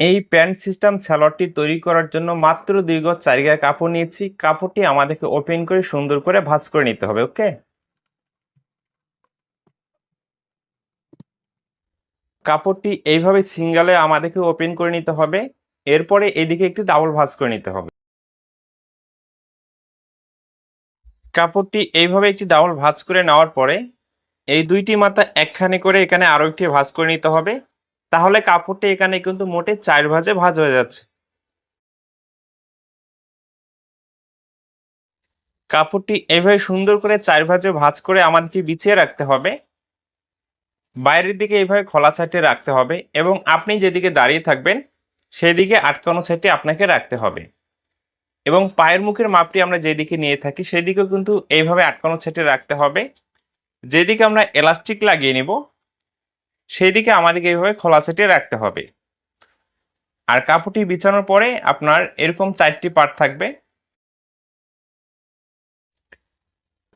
এই pant system স্যালোয়ারটি তৈরি করার জন্য মাত্র দীর্ঘ গায়ে কাপড় নিয়েছি। কাপড়টি আমাদেরকে ওপেন করে সুন্দর করে ভাঁজ করে নিতে হবে, ওকে? কাপড়টি এইভাবে সিঙ্গেলে আমাদেরকে ওপেন করে নিতে হবে। এরপরে এদিকে একটি ডাবল ভাঁজ করে নিতে হবে। কাপড়টি এইভাবে একটি ডাবল ভাঁজ করে নেওয়ার পরে এই দুইটি মাথা একখানে করে এখানে আরও একটি ভাঁজ করে নিতে হবে। তাহলে কাপড়টি এখানে কিন্তু মোটে চার ভাজে ভাঁজ হয়ে যাচ্ছে। কাপড়টি এইভাবে সুন্দর করে চার ভাজে ভাঁজ করে আমাদেরকে বিছিয়ে রাখতে হবে। বাইরের দিকে এইভাবে খোলা সাইডে রাখতে হবে এবং আপনি যেদিকে দাঁড়িয়ে থাকবেন, সেদিকে আটকানো সাইডে আপনাকে রাখতে হবে। এবং পায়ের মুখের মাপটি আমরা যেদিকে নিয়ে থাকি, সেদিকেও কিন্তু এইভাবে আটকানো সাইডে রাখতে হবে। যেদিকে আমরা এলাস্টিক লাগিয়ে নিব সেই দিকে আমাদেরকে এইভাবে খোলা সেটে রাখতে হবে। আর কাপড়টি বিছানোর পরে আপনার এরকম চারটি পার্ট থাকবে।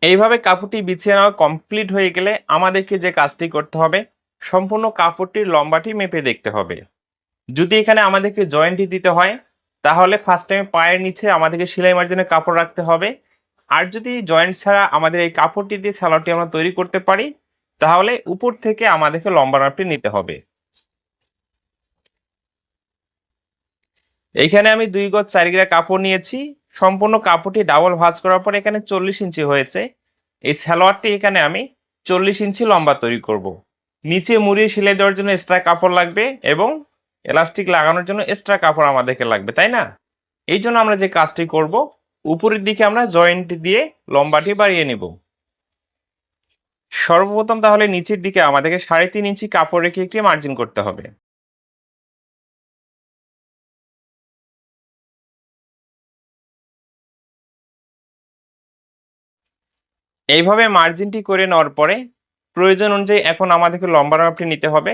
এইভাবে কাপড়টি বিছিয়ে নেওয়া কমপ্লিট হয়ে গেলে আমাদেরকে যে কাজটি করতে হবে, সম্পূর্ণ কাপড়টির লম্বাটি মেপে দেখতে হবে। যদি এখানে আমাদেরকে জয়েন্টটি দিতে হয়, তাহলে ফার্স্ট টাইমে পায়ের নিচে আমাদেরকে সেলাই মার্জিনে কাপড় রাখতে হবে। আর যদি জয়েন্ট ছাড়া আমাদের এই কাপড়টি দিয়ে সালোয়ারটি আমরা তৈরি করতে পারি তাহলে উপর থেকে আমাদেরকে লম্বা মাপটি নিতে হবে। এইখানে আমি দুই গজ চার গিরা কাপড় নিয়েছি। সম্পূর্ণ কাপড়টি ডাবল ভাঁজ করার পর এখানে চল্লিশ ইঞ্চি হয়েছে। এই সালোয়ারটি এখানে আমি চল্লিশ ইঞ্চি লম্বা তৈরি করব। নিচে মুড়িয়ে সেলাই দেওয়ার জন্য এক্সট্রা কাপড় লাগবে এবং এলাস্টিক লাগানোর জন্য এক্সট্রা কাপড় আমাদেরকে লাগবে, তাই না? এই জন্য আমরা যে কাজটি করব, উপরের দিকে আমরা জয়েন্ট দিয়ে লম্বাটি বাড়িয়ে নিব। সর্বপ্রথম তাহলে নিচের দিকে আমাদেরকে সাড়ে তিন ইঞ্চি কাপড় রেখে একটি মার্জিন করতে হবে। এইভাবে মার্জিনটি করে নেওয়ার পরে প্রয়োজন অনুযায়ী এখন আমাদেরকে লম্বা মাপটি নিতে হবে।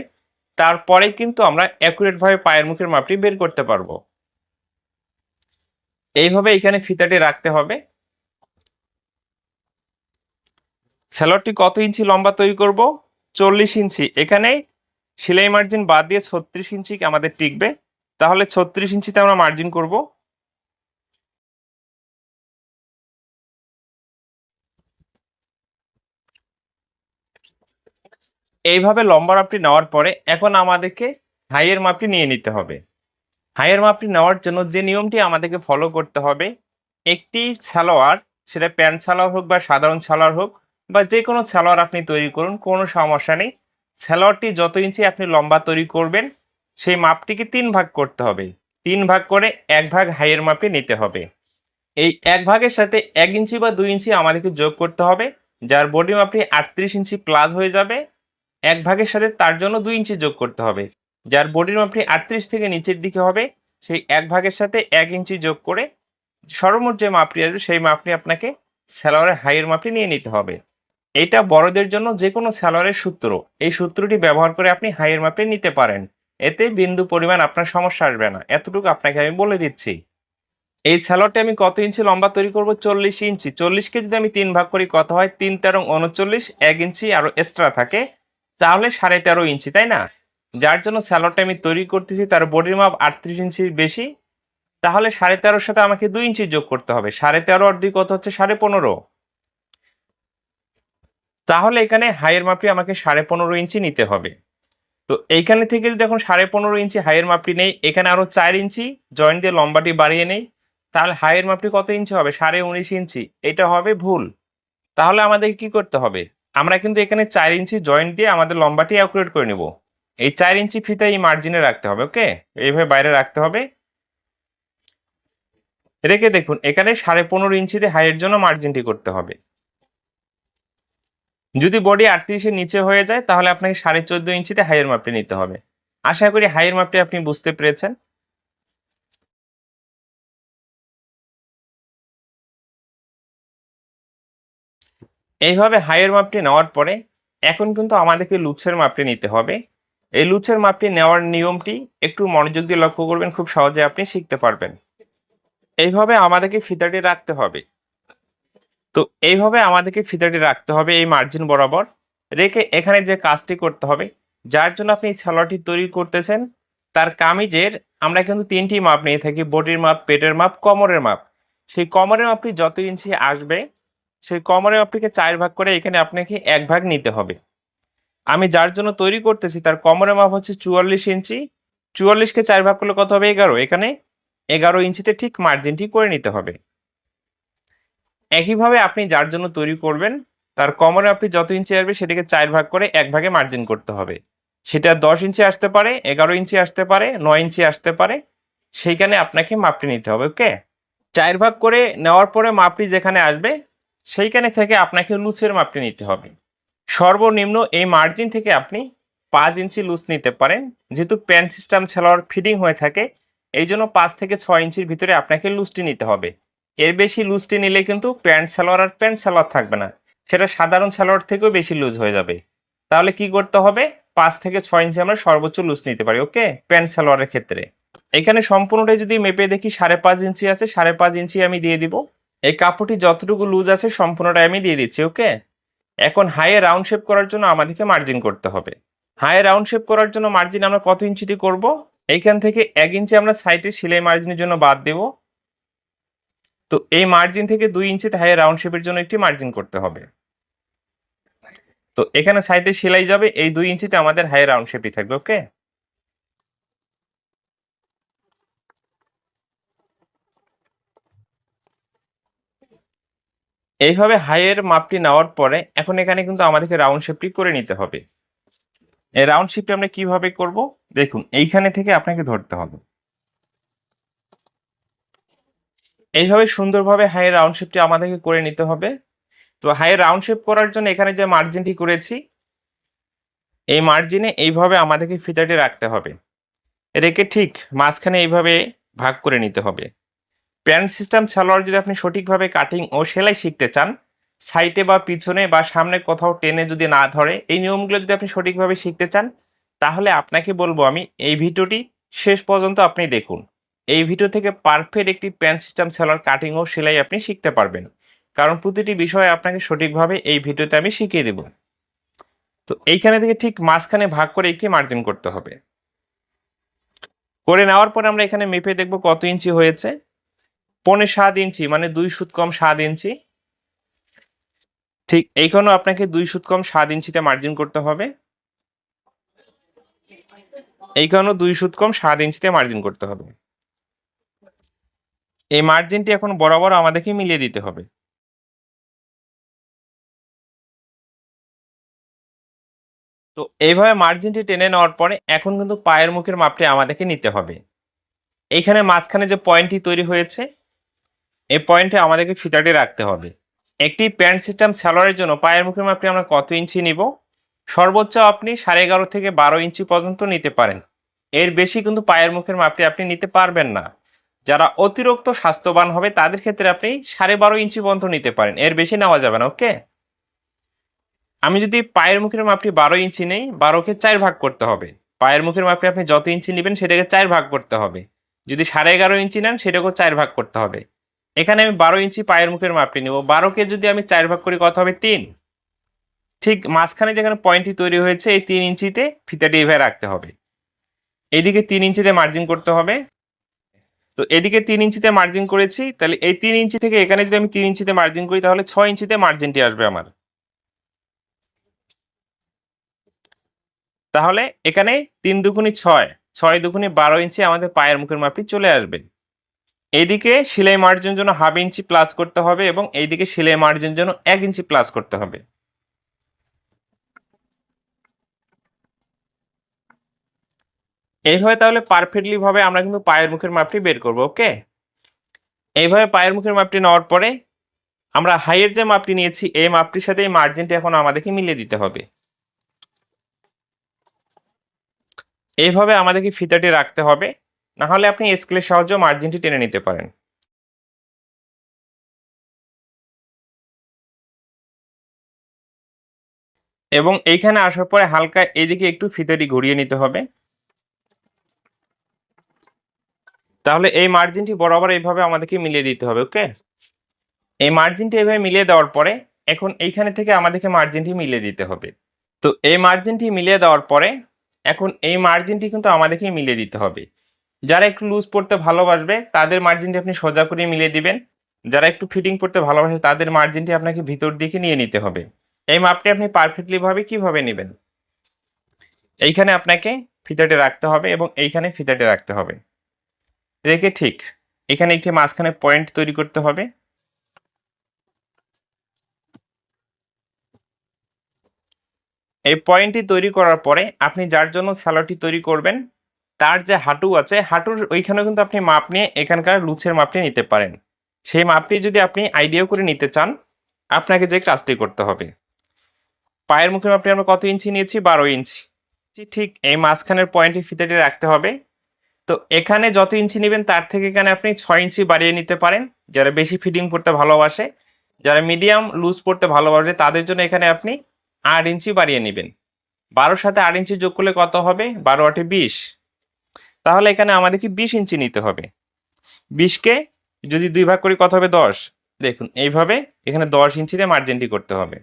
তারপরে কিন্তু আমরা অ্যাকুরেটভাবে পায়ের মুখের মাপটি বের করতে পারব। এইভাবে এখানে ফিতাটি রাখতে হবে। স্যালোয়ারটি কত ইঞ্চি লম্বা তৈরি করব? চল্লিশ ইঞ্চি। এখানে সেলাই মার্জিন বাদ দিয়ে ছত্রিশ ইঞ্চি আমাদের টিকবে। তাহলে ছত্রিশ ইঞ্চিতে আমরা মার্জিন করব। এইভাবে লম্বা মাপটি নেওয়ার পরে এখন আমাদেরকে হাইয়ের মাপটি নিয়ে নিতে হবে। হাইয়ের মাপটি নেওয়ার জন্য যে নিয়মটি আমাদেরকে ফলো করতে হবে, একটি সালোয়ার, সেটা প্যান্ট সালোয়ার হোক বা সাধারণ সালোয়ার হোক বা যে কোনো সালোয়ার আপনি তৈরি করুন, কোনো সমস্যা নেই। সালোয়ারটি যত ইঞ্চি আপনি লম্বা তৈরি করবেন, সেই মাপটিকে তিন ভাগ করতে হবে। তিন ভাগ করে এক ভাগ হাইয়ের মাপে নিতে হবে। এই এক ভাগের সাথে এক ইঞ্চি বা দুই ইঞ্চি আমাদেরকে যোগ করতে হবে, যার বডি মাপটি আটত্রিশ ইঞ্চি প্লাস হয়ে যাবে। এক ভাগের সাথে তার জন্য দুই ইঞ্চি যোগ করতে হবে, যার বডির মাপটি আটত্রিশ থেকে নিচের দিকে হবে। সেই এক ভাগের সাথে এক ইঞ্চি যোগ করে সর্বমোট যে মাপটি আসবে, সেই মাপটি আপনাকে স্যালোয়ারের হাইয়ের মাপটি নিয়ে নিতে হবে। এটা বড়দের জন্য যে কোনো স্যালোয়ারের সূত্র। এই সূত্রটি ব্যবহার করে আপনি হাইয়ের মাপে নিতে পারেন। এতে বিন্দু পরিমাণ আপনার সমস্যা আসবে না। এতটুকু আপনাকে আমি বলে দিচ্ছি। এই স্যালোয়ারটি আমি কত ইঞ্চি লম্বা তৈরি করব? চল্লিশ ইঞ্চি। চল্লিশকে যদি আমি তিন ভাগ করি, কত হয়? তিন, তেরো, উনচল্লিশ, এক ইঞ্চি আরও এক্সট্রা থাকে। তাহলে সাড়ে তেরো ইঞ্চি, তাই না? যার জন্য স্যালোয়ারটা আমি তৈরি করতেছি, তার বডির মাপ আটত্রিশ ইঞ্চির বেশি। তাহলে সাড়ে তেরোর সাথে আমাকে দুই ইঞ্চি যোগ করতে হবে। সাড়ে তেরো আর দুই কত হচ্ছে? সাড়ে পনেরো। তাহলে এখানে হাইয়ের মাপটি আমাকে সাড়ে পনেরো ইঞ্চি নিতে হবে। তো এইখানে থেকে যদি এখন সাড়ে পনেরো ইঞ্চি হাইয়ের মাপটি নেই, এখানে আরও চার ইঞ্চি জয়েন্ট দিয়ে লম্বাটি বাড়িয়ে নেই, তাহলে হাইয়ের মাপটি কত ইঞ্চি হবে? সাড়ে উনিশ ইঞ্চি। এটা হবে ভুল। তাহলে আমাদের কি করতে হবে? আমরা কিন্তু এখানে চার ইঞ্চি জয়েন্ট দিয়ে আমাদের লম্বাটি অ্যাকুরেট করে নেব। এই চার ইঞ্চি ফিতা এই মার্জিনে রাখতে হবে ওকে এইভাবে বাইরে রাখতে হবে। রেখে দেখুন, এখানে সাড়ে পনেরো ইঞ্চিতে হাইয়ের জন্য মার্জিনটি করতে হবে। যদি বডি আটত্রিশের নিচে হয়ে যায়, তাহলে আপনাকে সাড়ে চোদ্দ ইঞ্চিতে হাইয়ের মাপটি নিতে হবে। আশা করি হাইয়ের মাপটি আপনি বুঝতে পেরেছেন। এইভাবে হাইয়ের মাপটি নেওয়ার পরে, এখন কিন্তু আমাদেরকে লুচের মাপটি নিতে হবে। এই লুচের মাপটি নেওয়ার নিয়মটি একটু মনোযোগ দিয়ে লক্ষ্য করবেন, খুব সহজে আপনি শিখতে পারবেন। এইভাবে আমাদেরকে ফিতাটি রাখতে হবে। তো এইভাবে আমাদেরকে ফিতাটি রাখতে হবে এই মার্জিন বরাবর। রেখে এখানে যে কাজটি করতে হবে, যার জন্য আপনি সালোয়ারটি তৈরি করতেছেন, তার কামিজের আমরা কিন্তু তিনটি মাপ নিয়ে থাকি, বডির মাপ, পেটের মাপ, কোমরের মাপ। সেই কোমরের মাপটি যত ইঞ্চি আসবে, সেই কোমরের মাপটিকে চার ভাগ করে এখানে আপনাকে এক ভাগ নিতে হবে। আমি যার জন্য তৈরি করতেছি, তার কোমরের মাপ হচ্ছে চুয়াল্লিশ ইঞ্চি। চুয়াল্লিশকে চার ভাগ করলে কত হবে? এগারো। এখানে এগারো ইঞ্চিতে ঠিক মার্জিনটি করে নিতে হবে। একইভাবে আপনি যার জন্য তৈরি করবেন, তার কোমরে আপনি যত ইঞ্চি আসবে সেটাকে চার ভাগ করে এক ভাগে মার্জিন করতে হবে। সেটা দশ ইঞ্চি আসতে পারে, এগারো ইঞ্চি আসতে পারে, নয় ইঞ্চি আসতে পারে, সেইখানে আপনাকে মাপটি নিতে হবে ওকে চার ভাগ করে নেওয়ার পরে মাপটি যেখানে আসবে, সেইখানে থেকে আপনাকে লুচের মাপটি নিতে হবে। সর্বনিম্ন এই মার্জিন থেকে আপনি পাঁচ ইঞ্চি লুজ নিতে পারেন। যেহেতু প্যান্ট সিস্টেম সেলোয়ার ফিটিং হয়ে থাকে এই জন্য পাঁচ থেকে ছয় ইঞ্চির ভিতরে আপনাকে লুজটি নিতে হবে। এর বেশি লুজটি নিলে কিন্তু প্যান্ট সালোয়ার আর প্যান্ট সালোয়ার থাকবে না। সেটা সাধারণ সালোয়ার থেকেও বেশি লুজ হয়ে যাবে। তাহলে কি করতে হবে? পাঁচ থেকে ছয় ইঞ্চি আমরা সর্বোচ্চ লুজ নিতে পারি ওকে প্যান্ট সালোয়ারের ক্ষেত্রে। এখানে সম্পূর্ণটাই যদি মেপে দেখি, সাড়ে পাঁচ ইঞ্চি আছে, সাড়ে পাঁচ ইঞ্চি আমি দিয়ে দিব। এই কাপড়টি যতটুকু লুজ আছে, সম্পূর্ণটাই আমি দিয়ে দিচ্ছি ওকে এখন হাইয়ে রাউন্ড শেপ করার জন্য আমাদেরকে মার্জিন করতে হবে। হাইয়ে রাউন্ড শেপ করার জন্য মার্জিন আমরা কত ইঞ্চিটি করব? এইখান থেকে এক ইঞ্চি আমরা সাইডে সেলাই মার্জিনের জন্য বাদ দেব। তো এই মার্জিন থেকে দুই ইঞ্চিতে হাইয়ে রাউন্ড শেপের জন্য একটি মার্জিন করতে হবে। তো এখানে সাইডে সেলাই যাবে, এই দুই ইঞ্চিতে আমাদের হাই রাউন্ড শেপই থাকবে ওকে এইভাবে হাইয়ের মাপটি নেওয়ার পরে এখন এখানে কিন্তু আমাদেরকে রাউন্ড শেপটি করে নিতে হবে। এই রাউন্ড শেপটি আমরা কীভাবে করব? দেখুন, এইখানে থেকে আপনাকে ধরতে হবে। এইভাবে সুন্দরভাবে হাইয়ের রাউন্ড শেপটি আমাদেরকে করে নিতে হবে। তো হাই রাউন্ড শেপ করার জন্য এখানে যে মার্জিনটি করেছি, এই মার্জিনে এইভাবে আমাদেরকে ফিতাটি রাখতে হবে। রেখে ঠিক মাঝখানে এইভাবে ভাগ করে নিতে হবে। প্যান্ট সিস্টেম সালোয়ার যদি আপনি সঠিকভাবে কাটিং ও সেলাই শিখতে চান সাইটে বা পিছনে বা সামনে কোথাও টেনে যদি না ধরে, এই নিয়মগুলো যদি আপনি সঠিকভাবে শিখতে চান, তাহলে আপনাকে বলব আমি এই ভিডিওটি শেষ পর্যন্ত আপনি দেখুন। এই ভিডিও থেকে পারফেক্ট একটি প্যান্ট সিস্টেম সালোয়ার কাটিং ও সেলাই আপনি শিখতে পারবেন। কারণ প্রতিটি বিষয় আপনাকে সঠিকভাবে এই ভিডিওতে আমি শিখিয়ে দেব। তো এইখানে থেকে ঠিক মাঝখানে ভাগ করে একে মার্জিন করতে হবে। করে নেওয়ার পরে আমরা এখানে মেপে দেখব কত ইঞ্চি হয়েছে। পনে সাত ইঞ্চি মানে দুই সুত কম সাত ইঞ্চি। ঠিক এইখানেও আপনাকে দুই সুত কম সাত ইঞ্চিতে মার্জিন করতে হবে। এইখানেও দুই সুত কম সাত ইঞ্চিতে মার্জিন করতে হবে। এই মার্জিনটি এখন বরাবর আমাদেরকে মিলিয়ে দিতে হবে। তো এইভাবে মার্জিনটি টেনে নেওয়ার পরে এখন কিন্তু পায়ের মুখের মাপটি আমাদেরকে নিতে হবে। এইখানে মাঝখানে যে পয়েন্টটি তৈরি হয়েছে, এই পয়েন্টে আমাদেরকে ফিতাটি রাখতে হবে। একটি প্যান্ট সিস্টেম স্যালোয়ারের জন্য পায়ের মুখের মাপটি আমরা কত ইঞ্চি নিব? সর্বোচ্চ আপনি সাড়ে এগারো থেকে বারো ইঞ্চি পর্যন্ত নিতে পারেন। এর বেশি কিন্তু পায়ের মুখের মাপটি আপনি নিতে পারবেন না। যারা অতিরিক্ত স্বাস্থ্যবান হবে, তাদের ক্ষেত্রে আপনি সাড়ে বারো ইঞ্চি পর্যন্ত নিতে পারেন। এর বেশি নেওয়া যাবে না, ওকে? আমি যদি পায়ের মুখের মাপটি বারো ইঞ্চি নেই, বারোকে চার ভাগ করতে হবে। পায়ের মুখের মাপটি আপনি যত ইঞ্চি নেবেন, সেটাকে চার ভাগ করতে হবে। যদি সাড়ে এগারো ইঞ্চি নেন, সেটাকেও চার ভাগ করতে হবে। এখানে আমি বারো ইঞ্চি পায়ের মুখের মাপটি নেব। বারোকে যদি আমি চার ভাগ করি, কত হবে? তিন। ঠিক মাঝখানে যেখানে পয়েন্টটি তৈরি হয়েছে, এই তিন ইঞ্চিতে ফিতাটি এভাবে রাখতে হবে। এদিকে তিন ইঞ্চিতে মার্জিন করতে হবে। তো এদিকে তিন ইঞ্চিতে মার্জিন করেছি, তাহলে এই তিন ইঞ্চি থেকে এখানে যদি আমি তিন ইঞ্চিতে মার্জিন করি, তাহলে ছয় ইঞ্চিতে মার্জিনটি আসবে আমার। তাহলে এখানে তিন দুগুণি ছয় ছয় দুগুণি বারো ইঞ্চি আমাদের পায়ের মুখের মাপটি চলে আসবে। এইদিকে সেলাই মার্জিন জন্য হাফ ইঞ্চি প্লাস করতে হবে এবং এইদিকে সেলাই মার্জিন জন্য এক ইঞ্চি প্লাস করতে হবে। এইভাবে তাহলে পারফেক্টলি ভাবে আমরা কিন্তু পায়ের মুখের মাপটি বের করব ওকে এইভাবে পায়ের মুখের মাপটি নেওয়ার পরে আমরা হাইয়ের যে মাপটি নিয়েছি, এই মাপটির সাথে এই মার্জিনটি এখন আমাদেরকে মিলিয়ে দিতে হবে। এইভাবে আমাদেরকে ফিতাটি রাখতে হবে না হলে আপনি স্কেলের সাহায্যে মার্জিনটি টেনে নিতে পারেন। এবং এইখানে আসার পরে হালকা এদিকে একটু ফিতাটি ঘুরিয়ে নিতে হবে। তাহলে এই মার্জিনটি বরাবর এইভাবে আমাদেরকে মিলিয়ে দিতে হবে ওকে এই মার্জিনটি এইভাবে মিলিয়ে দেওয়ার পরে এখন এইখানে থেকে আমাদেরকে মার্জিনটি মিলিয়ে দিতে হবে। তো এই মার্জিনটি মিলিয়ে দেওয়ার পরে এখন এই মার্জিনটি কিন্তু আমাদেরকে মিলিয়ে দিতে হবে। যারা একটু লুজ পড়তে ভালোবাসবে, তাদের মার্জিনটি আপনি সোজা করে মিলিয়ে দিবেন। যারা একটু ফিটিং করতে ভালোবাসে, তাদের মার্জিনটি আপনাকে ভিতর দিকে নিয়ে নিতে হবে। এই মাপটি আপনি পারফেক্টলি ভাবে কীভাবে নেবেন? এইখানে আপনাকে ফিতাটি রাখতে হবে এবং এইখানে ফিতাটি রাখতে হবে। রেখে ঠিক এখানে একটি মাঝখানে পয়েন্ট তৈরি করতে হবে। এই পয়েন্টটি তৈরি করার পরে আপনি যার জন্য স্যালোটি তৈরি করবেন, তার যে হাঁটু আছে, হাঁটুর ওইখানেও কিন্তু আপনি মাপ নিয়ে এখানকার লুচের মাপটি নিতে পারেন। সেই মাপটি যদি আপনি আইডিয়া করে নিতে চান, আপনাকে যে কাজটি করতে হবে। পায়ের মুখে মাপটি আমরা কত ইঞ্চি নিয়েছি? বারো ইঞ্চি। ঠিক এই মাঝখানের পয়েন্টটি ফিতেটি রাখতে হবে। তো এখানে যত ইঞ্চি নেবেন, তার থেকে এখানে আপনি ছয় ইঞ্চি বাড়িয়ে নিতে পারেন। যারা বেশি ফিটিং করতে ভালোবাসে, যারা মিডিয়াম লুজ পড়তে ভালোবাসে, তাদের জন্য এখানে আপনি আট ইঞ্চি বাড়িয়ে নেবেন। বারোর সাথে আট ইঞ্চি যোগ করলে কত হবে? বারো আটে বিশ। তাহলে এখানে আমাদেরকে বিশ ইঞ্চি নিতে হবে। বিশকে যদি দুই ভাগ করি, কত হবে? দশ। দেখুন, এইভাবে এখানে দশ ইঞ্চিতে মার্জিনটি করতে হবে।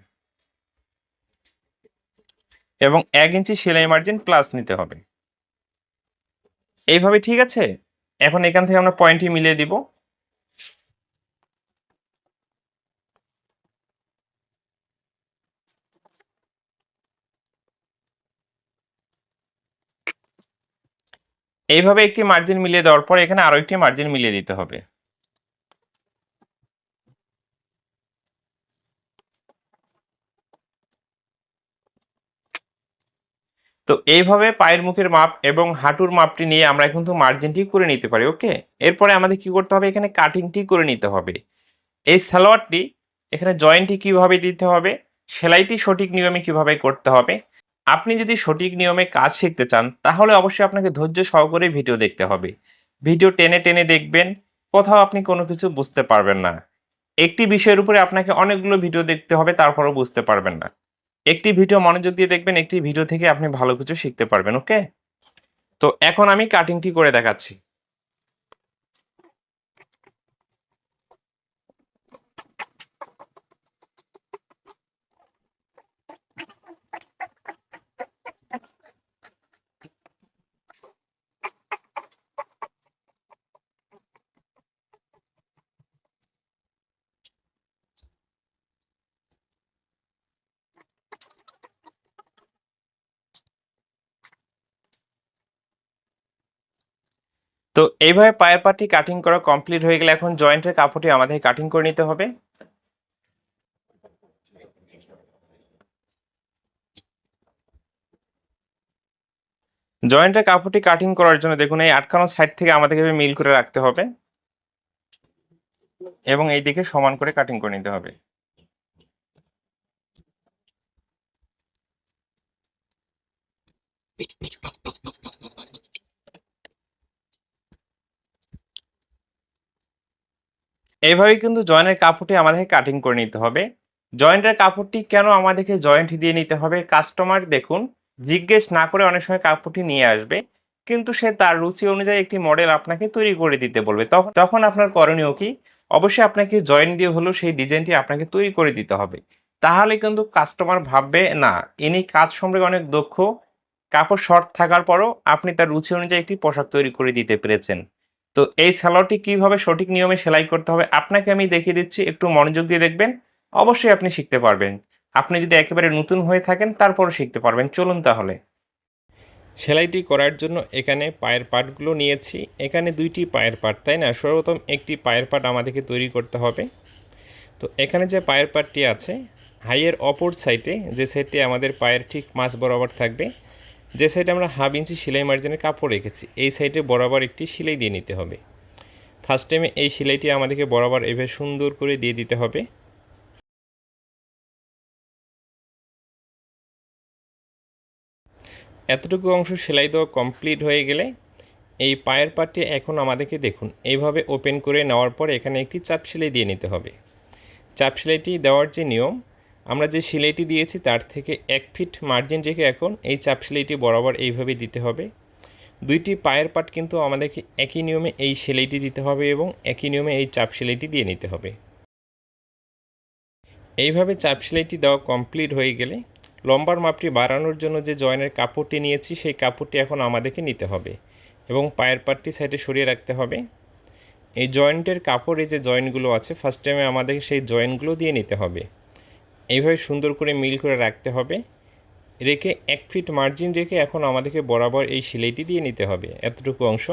এবং এক ইঞ্চি সেলাই মার্জিন প্লাস নিতে হবে। এইভাবে ঠিক আছে? এখন এখান থেকে আমরা পয়েন্টই মিলিয়ে দিব। এইভাবে একটি মার্জিন মিলিয়ে দেওয়ার পর এখানে আরও একটি মার্জিন মিলিয়ে দিতে হবে। তো এইভাবে পায়ের মুখের মাপ এবং হাঁটুর মাপটি নিয়ে আমরা কিন্তু মার্জিনটি করে নিতে পারি ওকে এরপরে আমাদের কি করতে হবে? এখানে কাটিংটি করে নিতে হবে। এই সালোয়ারটি এখানে জয়েন্টটি কীভাবে দিতে হবে? সেলাইটি সঠিক নিয়মে কীভাবে করতে হবে? আপনি যদি সঠিক নিয়মে কাজ শিখতে চান, তাহলে অবশ্যই আপনাকে ধৈর্য সহকারে ভিডিও দেখতে হবে। ভিডিও টেনে টেনে দেখবেন, কোথাও আপনি কোনো কিছু বুঝতে পারবেন না। একটি বিষয়ের উপরে আপনাকে অনেকগুলো ভিডিও দেখতে হবে, তারপরও বুঝতে পারবেন না। একটি ভিডিও মনোযোগ দিয়ে দেখবেন, একটি ভিডিও থেকে আপনি ভালো কিছু শিখতে পারবেন ওকে তো এখন আমি কাটিংটি করে দেখাচ্ছি। তো এইভাবে পায়ের পাটি কাটিং করা কমপ্লিট হয়ে গেলে এখন জয়েন্টের কাপড়টি আমাদের কাটিং করে নিতে হবে। জয়েন্টের কাপড়টি কাটিং করার জন্য দেখুন, এই আটকানো সাইড থেকে আমাদেরকে মিল করে রাখতে হবে এবং এই দিকে সমান করে কাটিং করে নিতে হবে। এইভাবে কিন্তু জয়েন্টের কাপড়টি আমাদেরকে কাটিং করে নিতে হবে। জয়েন্টের কাপড়টি কেন আমাদেরকে জয়েন্ট দিয়ে নিতে হবে? কাস্টমার দেখুন, জিজ্ঞেস না করে অনেক সময় কাপড়টি নিয়ে আসবে। কিন্তু সে তার রুচি অনুযায়ী একটি মডেল আপনাকে তৈরি করে দিতে বলবে। তখন তখন আপনার করণীয় কি? অবশ্যই আপনাকে জয়েন্ট দিয়ে হলেও সেই ডিজাইনটি আপনাকে তৈরি করে দিতে হবে। তাহলে কিন্তু কাস্টমার ভাববে, না, ইনি কাজ সম্পর্কে অনেক দক্ষ। কাপড় শর্ট থাকার পরও আপনি তার রুচি অনুযায়ী একটি পোশাক তৈরি করে দিতে পেরেছেন। তো এই সালোয়ারটি কীভাবে সঠিক নিয়মে সেলাই করতে হবে আপনাকে আমি দেখিয়ে দিচ্ছি, একটু মনোযোগ দিয়ে দেখবেন, অবশ্যই আপনি শিখতে পারবেন। আপনি যদি একেবারে নতুন হয়ে থাকেন, তারপরও শিখতে পারবেন। চলুন তাহলে। সেলাইটি করার জন্য এখানে পায়ের পাটগুলো নিয়েছি। এখানে দুইটি পায়ের পাট, তাই না? সর্বপ্রথম একটি পায়ের পাট আমাদেরকে তৈরি করতে হবে। তো এখানে যে পায়ের পাটটি আছে, হাইয়ের অপর সাইডে যে সাইডটি আমাদের পায়ের ঠিক মাছ বরাবর থাকবে যে সাইডে আমরা হাফ ইঞ্চি সেলাই মার্জিনের কাপড় রেখেছি, এই সাইডে বরাবর একটি সেলাই দিয়ে নিতে হবে। ফার্স্ট টাইমে এই সেলাইটি আমাদেরকে বরাবর এভাবে সুন্দর করে দিয়ে দিতে হবে। এতটুকু অংশ সেলাই দেওয়া কমপ্লিট হয়ে গেলে এই পায়ের পাটটি এখন আমাদেরকে দেখুন, এইভাবে ওপেন করে নেওয়ার পর এখানে একটি চাপ সেলাই দিয়ে নিতে হবে। চাপ সেলাইটি দেওয়ার যে নিয়ম আমরা যে সেলাইটি দিয়েছি তার থেকে এক ফিট মার্জিন রেখে এখন এই চাপ সেলাইটি বরাবর এইভাবে দিতে হবে। দুইটি পায়ের পাট কিন্তু আমাদেরকে একই নিয়মে এই সেলাইটি দিতে হবে এবং একই নিয়মে এই চাপ সেলাইটি দিয়ে নিতে হবে। এইভাবে চাপ সেলাইটি দেওয়া কমপ্লিট হয়ে গেলে লম্বার মাপটি বাড়ানোর জন্য যে জয়েনের কাপড়টি নিয়েছি সেই কাপড়টি এখন আমাদেরকে নিতে হবে এবং পায়ের পাটটি সাইডে সরিয়ে রাখতে হবে। এই জয়েন্টের কাপড়ে যে জয়েন্টগুলো আছে ফার্স্ট টাইমে আমাদেরকে সেই জয়েন্টগুলো দিয়ে নিতে হবে। এইভাবে সুন্দর করে মিল করে রাখতে হবে। রেখে এক ফিট মার্জিন রেখে এখন আমাদেরকে বরাবর এই সেলাইটি দিয়ে নিতে হবে, এতটুকু অংশ।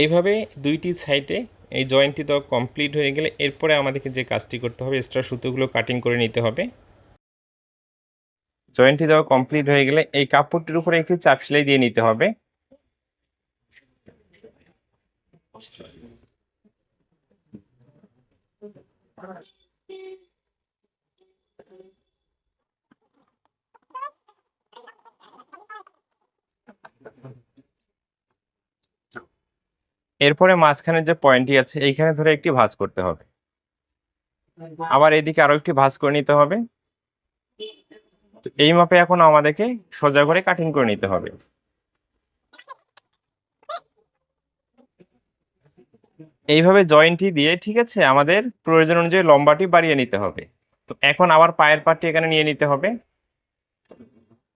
এইভাবে দুইটি সাইডে এই জয়েন্টটি তো কমপ্লিট হয়ে গেলে এরপরে আমাদেরকে যে কাজটি করতে হবে, এক্সট্রা সুতোগুলো কাটিং করে নিতে হবে। জয়েন্টটি দেওয়া কমপ্লিট হয়ে গেলে এই কাপড়টির উপরে একটু চাপ সেলাই দিয়ে নিতে হবে। এরপরে মাঝখানে যে পয়েন্টটি আছে, এইখানে ধরে একটি ভাঁজ করতে হবে। আবার এদিকে আরও একটি ভাঁজ করে নিতে হবে। তো এই মাপে এখন আমাদেরকে সোজা করে কাটিং করে নিতে হবে। এইভাবে জয়েন্টটি দিয়ে, ঠিক আছে, আমাদের প্রয়োজন অনুযায়ী লম্বাটি বাড়িয়ে নিতে হবে। তো এখন আবার পায়ের পাটটি এখানে নিয়ে নিতে হবে।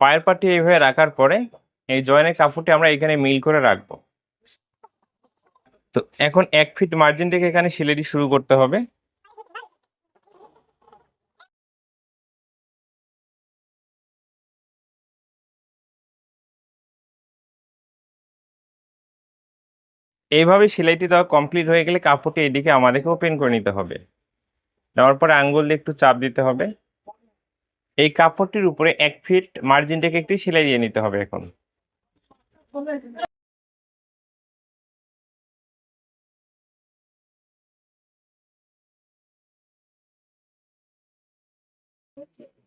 পায়ের পাটটি এইভাবে রাখার পরে এই জয়েনের কাপড়টি আমরা এখানে মিল করে রাখব। তো এখন এক ফিট মার্জিন থেকে এখানে সিলেটি শুরু করতে হবে। এইভাবে সেলাইটি দেওয়া কমপ্লিট হয়ে গেলে কাপড়টি এদিকে আমাদেরকে ওপেন করে নিতে হবে। নেওয়ার পরে আঙ্গুল দিয়ে একটু চাপ দিতে হবে। এই কাপড়টির উপরে এক ফিট মার্জিন থেকে একটি সেলাই দিয়ে নিতে হবে এখন।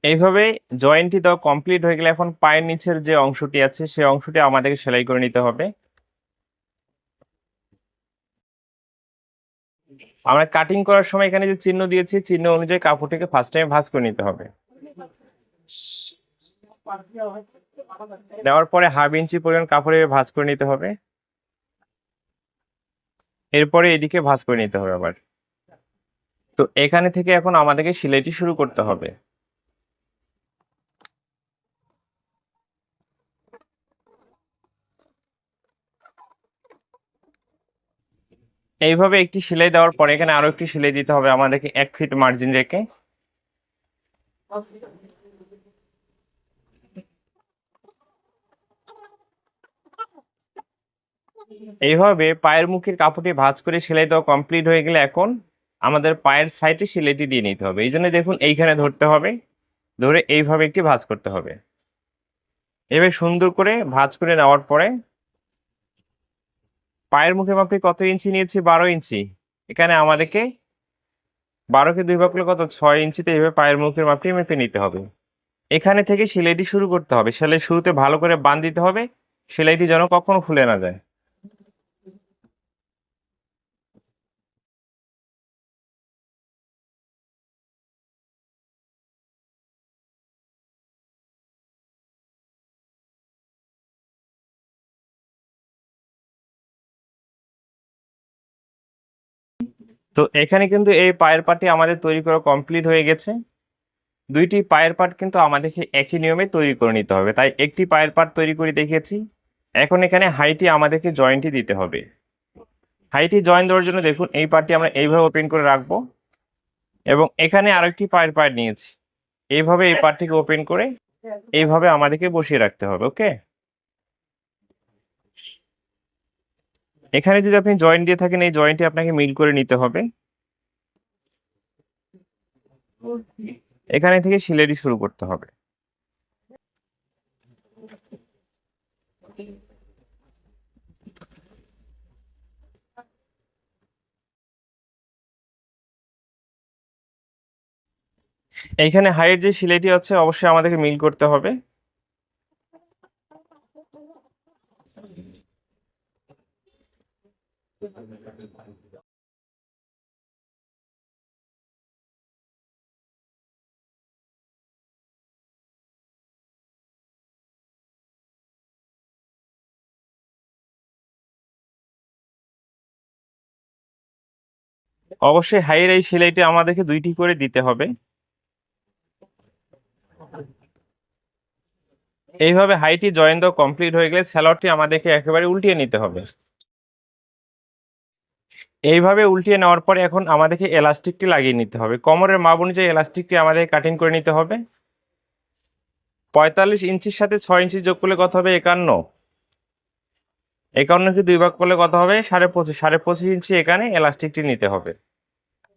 এইভাবে জয়েন্টটি দেওয়া কমপ্লিট হয়ে গেলে এখন পায়ের নিচের যে অংশটি আছে সেই অংশটি আমাদেরকে সেলাই করে নিতে হবে। আমরা কাটিং করার সময় এখানে যে চিহ্ন দিয়েছি, চিহ্ন অনুযায়ী কাপড়টিকে ফার্স্ট টাইম ভাঁজ করে নিতে হবে। দেওয়ার পরে হাফ ইঞ্চি পরিমাণ কাপড়ে ভাঁজ করে নিতে হবে। এরপরে এদিকে ভাঁজ করে নিতে হবে আবার। তো এখানে থেকে এখন আমাদেরকে সেলাইটি শুরু করতে হবে। এইভাবে একটি সেলাই দেওয়ার পরে এখানে আরও একটি সেলাই দিতে হবে আমাদেরকে এক ফিট মার্জিন রেখে। এইভাবে পায়ের মুখের কাপড়টি ভাঁজ করে সেলাই দেওয়া কমপ্লিট হয়ে গেলে এখন আমাদের পায়ের সাইডে সেলাইটি দিয়ে নিতে হবে। এই জন্য দেখুন এইখানে ধরতে হবে, ধরে এইভাবে একটি ভাঁজ করতে হবে। এভাবে সুন্দর করে ভাঁজ করে নেওয়ার পরে পায়ের মুখে মাপে কত ইঞ্চি নিয়েছি? বারো ইঞ্চি। এখানে আমাদেরকে বারোকে দুই ভাগ করলে কত? ছয় ইঞ্চিতে এইভাবে পায়ের মুখের মাপটি মেপে নিতে হবে। এখানে থেকে সেলাইটি শুরু করতে হবে। সেলাই শুরুতে ভালো করে বান দিতে হবে। সেলাইটি যেন কখনো খুলে না যায়। তো এখানে কিন্তু এই পায়ের পাটি আমাদের তৈরি করা কমপ্লিট হয়ে গেছে। দুইটি পায়ের পাট কিন্তু আমাদেরকে একই নিয়মে তৈরি করে নিতে হবে। তাই একটি পায়ের পাট তৈরি করে দেখিয়েছি এখন এখানে হাইটি আমাদেরকে জয়েন্টই দিতে হবে। হাইটি জয়েন দেওয়ার জন্য দেখুন, এই পার্টটি আমরা এইভাবে ওপেন করে রাখব। এবং এখানে আরেকটি পায়ের পাট নিয়েছি। এইভাবে এই পার্টটিকে ওপেন করে এইভাবে আমাদেরকে বসিয়ে রাখতে হবে ওকে এখানে যদি আপনি জয়েন্ট দিয়ে থাকেন, এই জয়েন্টটি আপনাকে মিল করে নিতে হবে। এখানে থেকে সিলাইটি শুরু করতে হবে। এইখানে হাইয়ের যে সিলাইটি আছে, অবশ্যই আমাদেরকে মিল করতে হবে। অবশ্যই হাইয়ের এই সেলাইটি আমাদেরকে দুইটি করে দিতে হবে। এইভাবে হাইটি জয়েন্ট কমপ্লিট হয়ে গেলে স্যালারটি আমাদেরকে একেবারে উল্টিয়ে নিতে হবে। এইভাবে উল্টিয়ে নেওয়ার পরে এখন আমাদেরকে এলাস্টিকটি লাগিয়ে নিতে হবে। কোমরের মাপ অনুযায়ী এলাস্টিকটি আমাদের কাটিং করে নিতে হবে। পঁয়তাল্লিশ ইঞ্চির সাথে ছয় ইঞ্চি যোগ করলে কত হবে? একান্ন। একান্নকে দুই ভাগ করলে কত হবে? সাড়ে পঁচিশ। সাড়ে পঁচিশ ইঞ্চি এখানে এলাস্টিকটি নিতে হবে।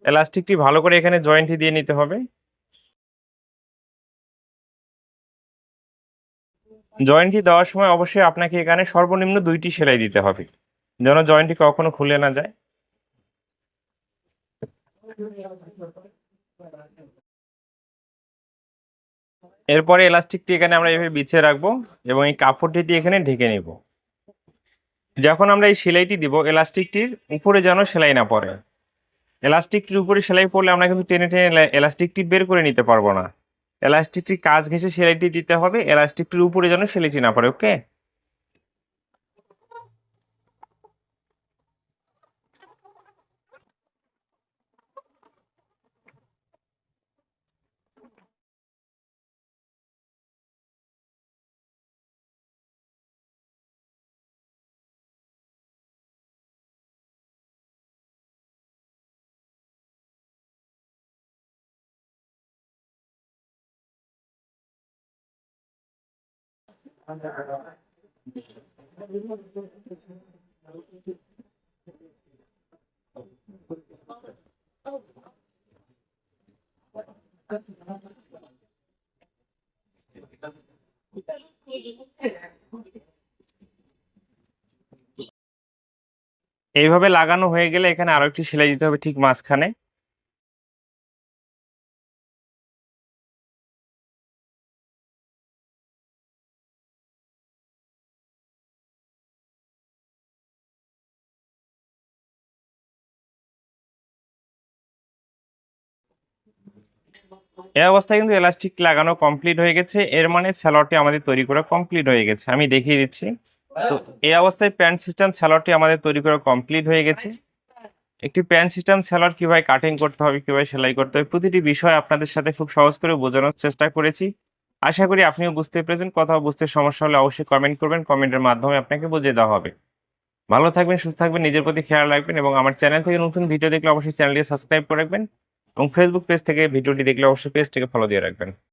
এলাস্টিকটি ভালো করে এখানে জয়েন্টটি দিয়ে নিতে হবে। জয়েন্টটি দেওয়ার সময় অবশ্যই আপনাকে এখানে সর্বনিম্ন দুইটি সেলাই দিতে হবে। যেন জয়েন্টটি কখনো খুলে না যায়। এরপরে এলাস্টিকটি এখানে আমরা এভাবে বিছিয়ে রাখব এবং এই কাপড়টি দিয়ে এখানে ঢেকে নিব। যখন আমরা এই সেলাইটি দিব এলাস্টিকটির উপরে যেন সেলাই না পড়ে। এলাস্টিকটির উপরে সেলাই পড়লে আমরা কিন্তু টেনে টেনে এলা- এলাস্টিকটি বের করে নিতে পারব না। এলাস্টিকটির কাজ ঘেঁষে সেলাইটি দিতে হবে এলাস্টিকটির উপরে যেন সেলাইটি না পড়ে ওকে এইভাবে লাগানো হয়ে গেলে এখানে আরও একটি সেলাই দিতে হবে ঠিক মাঝখানে। এই অবস্থায় কিন্তু এলাস্টিক লাগানো কমপ্লিট হয়ে গেছে। এর মানে স্যালোয়ারটি আমাদের তৈরি করা কমপ্লিট হয়ে গেছে। আমি দেখিয়ে দিচ্ছি। তো এই অবস্থায় প্যান্ট সিস্টেম স্যালোয়ারটি আমাদের তৈরি করা কমপ্লিট হয়ে গেছে। একটি প্যান্ট সিস্টেম স্যালোয়ার কীভাবে কাটিং করতে হবে, কীভাবে সেলাই করতে হবে, প্রতিটি বিষয় আপনাদের সাথে খুব সহজ করে বোঝানোর চেষ্টা করেছি। আশা করি আপনিও বুঝতে পেরেছেন। কোথাও বুঝতে সমস্যা হলে অবশ্যই কমেন্ট করবেন। কমেন্টের মাধ্যমে আপনাকে বুঝিয়ে দেওয়া হবে। ভালো থাকবেন, সুস্থ থাকবেন, নিজের প্রতি খেয়াল রাখবেন এবং আমার চ্যানেল থেকে নতুন ভিডিও দেখলে অবশ্যই চ্যানেলটি সাবস্ক্রাইব করে রাখবেন। এবং ফেসবুক পেজ থেকে ভিডিওটি দেখলে অবশ্যই পেজটিকে ফলো দিয়ে রাখবেন।